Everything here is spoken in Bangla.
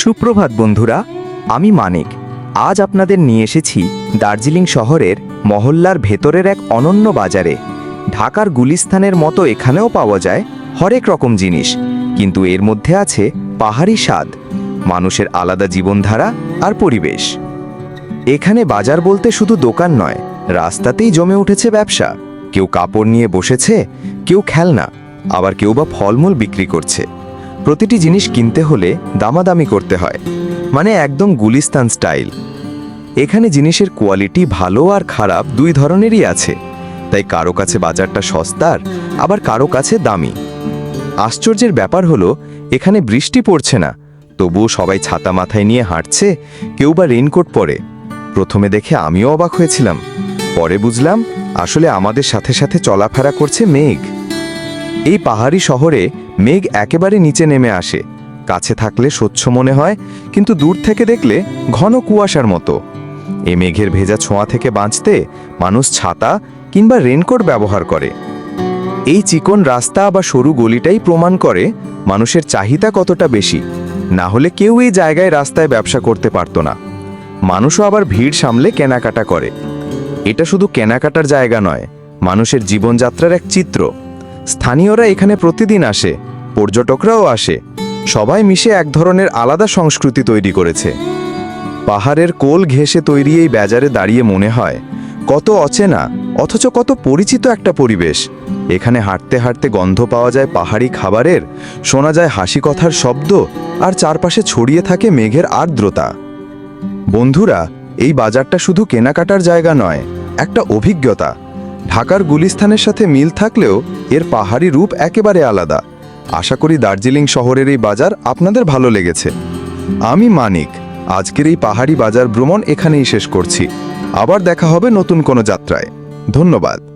সুপ্রভাত বন্ধুরা, আমি মানিক। আজ আপনাদের নিয়ে এসেছি দার্জিলিং শহরের মহল্লার ভেতরের এক অনন্য বাজারে। ঢাকার গুলিস্থানের মতো এখানেও পাওয়া যায় হরেক রকম জিনিস, কিন্তু এর মধ্যে আছে পাহাড়ি স্বাদ, মানুষের আলাদা জীবনধারা আর পরিবেশ। এখানে বাজার বলতে শুধু দোকান নয়, রাস্তাতেই জমে উঠেছে ব্যবসা। কেউ কাপড় নিয়ে বসেছে, কেউ খেলনা, আবার কেউ বা ফলমূল বিক্রি করছে। প্রতিটি জিনিস কিনতে হলে দামাদামি করতে হয় মানে একদম গুলিস্তান স্টাইল। এখানে জিনিসের কোয়ালিটি ভালো আর খারাপ দুই ধরনেরই আছে। তাই কারও কাছে বাজারটা সস্তার, আবার কারও কাছে দামি। আশ্চর্যের ব্যাপার হলো, এখানে বৃষ্টি পড়ছে না, তবুও সবাই ছাতা মাথায় নিয়ে হাঁটছে, কেউ বা রেইনকোট পরে। প্রথমে দেখে আমিও অবাক হয়েছিলাম, পরে বুঝলাম আসলে আমাদের সাথে সাথে চলাফেরা করছে মেঘ। এই পাহাড়ি শহরে মেঘ একেবারে নিচে নেমে আসে। কাছে থাকলে স্বচ্ছ মনে হয়, কিন্তু দূর থেকে দেখলে ঘন কুয়াশার মতো। এ মেঘের ভেজা ছোঁয়া থেকে বাঁচতে মানুষ ছাতা কিংবা রেনকোট ব্যবহার করে। এই চিকন রাস্তা বা সরু গলিটাই প্রমাণ করে মানুষের চাহিদা কতটা বেশি। না হলে কেউ এই জায়গায় রাস্তায় ব্যবসা করতে পারতো না। মানুষও আবার ভিড় সামলে কেনাকাটা করে। এটা শুধু কেনাকাটার জায়গা নয়, মানুষের জীবনযাত্রার এক চিত্র। স্থানীয়রা এখানে প্রতিদিন আসে, পর্যটকরাও আসে। সবাই মিশে এক ধরনের আলাদা সংস্কৃতি তৈরি করেছে। পাহাড়ের কোল ঘেঁষে তৈরি এই বাজারে দাঁড়িয়ে মনে হয়, কত অচেনা, অথচ কত পরিচিত একটা পরিবেশ। এখানে হাঁটতে হাঁটতে গন্ধ পাওয়া যায় পাহাড়ি খাবারের, শোনা যায় হাসি কথার শব্দ, আর চারপাশে ছড়িয়ে থাকে মেঘের আর্দ্রতা। বন্ধুরা, এই বাজারটা শুধু কেনাকাটার জায়গা নয়, একটা অভিজ্ঞতা। ঢাকার গুলিস্থানের সাথে মিল থাকলেও এর পাহাড়ি রূপ একেবারে আলাদা। আশা করি দার্জিলিং শহরের এই বাজার আপনাদের ভালো লেগেছে। আমি মানিক। আজকের এই পাহাড়ি বাজার ভ্রমণ এখানেই শেষ করছি। আবার দেখা হবে নতুন কোনো যাত্রায়। ধন্যবাদ।